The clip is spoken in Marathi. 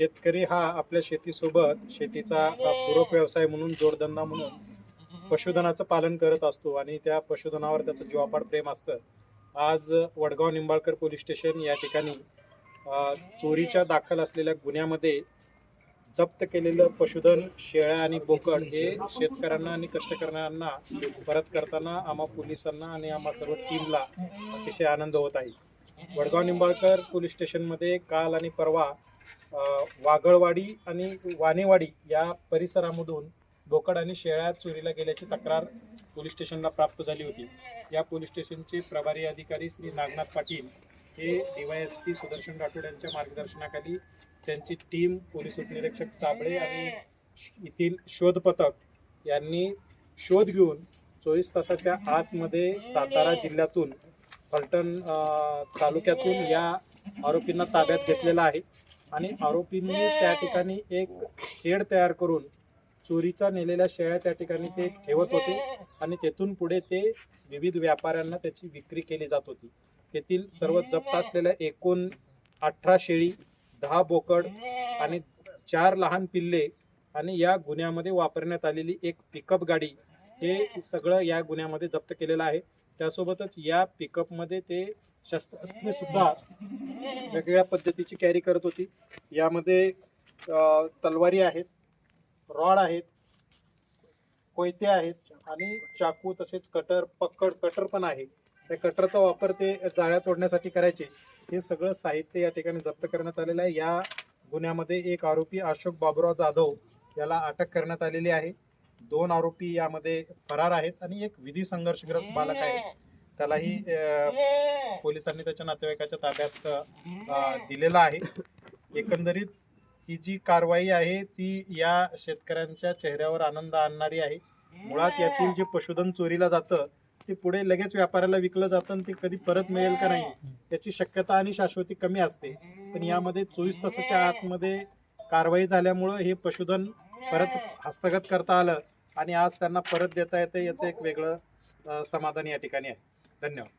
शेतकरी हा आपल्या शेतीसोबत शेतीचा पूरक व्यवसाय म्हणून जोडधंदा म्हणून पशुधनाचं पालन करत असतो आणि त्या पशुधनावर त्याचं जीवापाड प्रेम असतं. आज वडगाव निंबाळकर पोलीस स्टेशन या ठिकाणी चोरीच्या दाखल असलेल्या गुन्ह्यामध्ये जप्त केलेलं पशुधन शेळ्या आणि बोकड हे शेतकऱ्यांना आणि कष्टकऱ्यांना परत करताना आम्हा पोलिसांना आणि आम्हा सर्व टीमला अतिशय आनंद होत आहे. वडगाव निंबाळकर पोलीस स्टेशनमध्ये काल आणि परवा वागळवाडी आणि वानेवाडी या परिसरामधून बोकड आणि शेळ्या चोरीला गेल्याची तक्रार पोलीस स्टेशनला प्राप्त झाली होती. या पोलीस स्टेशनचे प्रभारी अधिकारी श्री नागनाथ पाटील हे डीवायएसपी सुदर्शन राठोड यांच्या मार्गदर्शनाखाली त्यांची टीम पोलीस उपनिरीक्षक साबळे आणि येथील शोध पथक यांनी शोध घेऊन चोवीस तासाच्या आतमध्ये सातारा जिल्ह्यातून फलटण तालुक्यातून या आरोपींना ताब्यात घेतलेला आहे. आणि आरोपींनी त्या ठिकाणी एक शेड तयार करून चोरीचा नेलेल्या शेळ्या त्या ठिकाणी ते ठेवत होते. आणि तेथून पुढे ते विविध व्यापाऱ्यांना त्याची विक्री केली जात होती. तेथील सर्व जप्त असलेल्या एकूण अठरा शेळी दहा बोकड आणि चार लहान पिल्ले आणि या गुन्ह्यामध्ये वापरण्यात आलेली एक पिकअप गाडी हे सगळं या गुन्ह्यामध्ये जप्त केलेलं आहे. त्यासोबतच या पिकअपमध्ये ते शस्त्रास्त्रे सुद्धा वेगवेगळ्या पद्धतीची कॅरी करत होती. यामध्ये तलवारी आहेत रॉड आहेत कोयते आहेत आणि चाकू तसेच कटर पकड कटर पण आहे. त्या कटरचा वापर ते जाळ्या तोडण्यासाठी करायचे. हे सगळं साहित्य या ठिकाणी जप्त करण्यात आलेलं आहे. या गुन्ह्यामध्ये एक आरोपी अशोक बाबुराव जाधव याला अटक करण्यात आलेली आहे. दोन आरोपी यामध्ये फरार आहेत आणि एक विधी संघर्षग्रस्त बालक आहे. त्यालाही पोलिसांनी त्याच्या नातेवाईकाच्या ताब्यात दिलेला आहे. एकंदरीत ही जी कारवाई आहे ती या शेतकऱ्यांच्या चेहऱ्यावर आनंद आणणारी आहे. मुळात यातील जे पशुधन चोरीला जातं ते पुढे लगेच व्यापाऱ्याला विकलं जातं आणि ते कधी परत मिळेल का नाही याची शक्यता आणि शाश्वती कमी असते. पण यामध्ये चोवीस तासाच्या आतमध्ये कारवाई झाल्यामुळं हे पशुधन परत हस्तगत करता आलं आणि आज त्यांना परत देता येतं याचं एक वेगळं समाधान या ठिकाणी आहे. धन्यवाद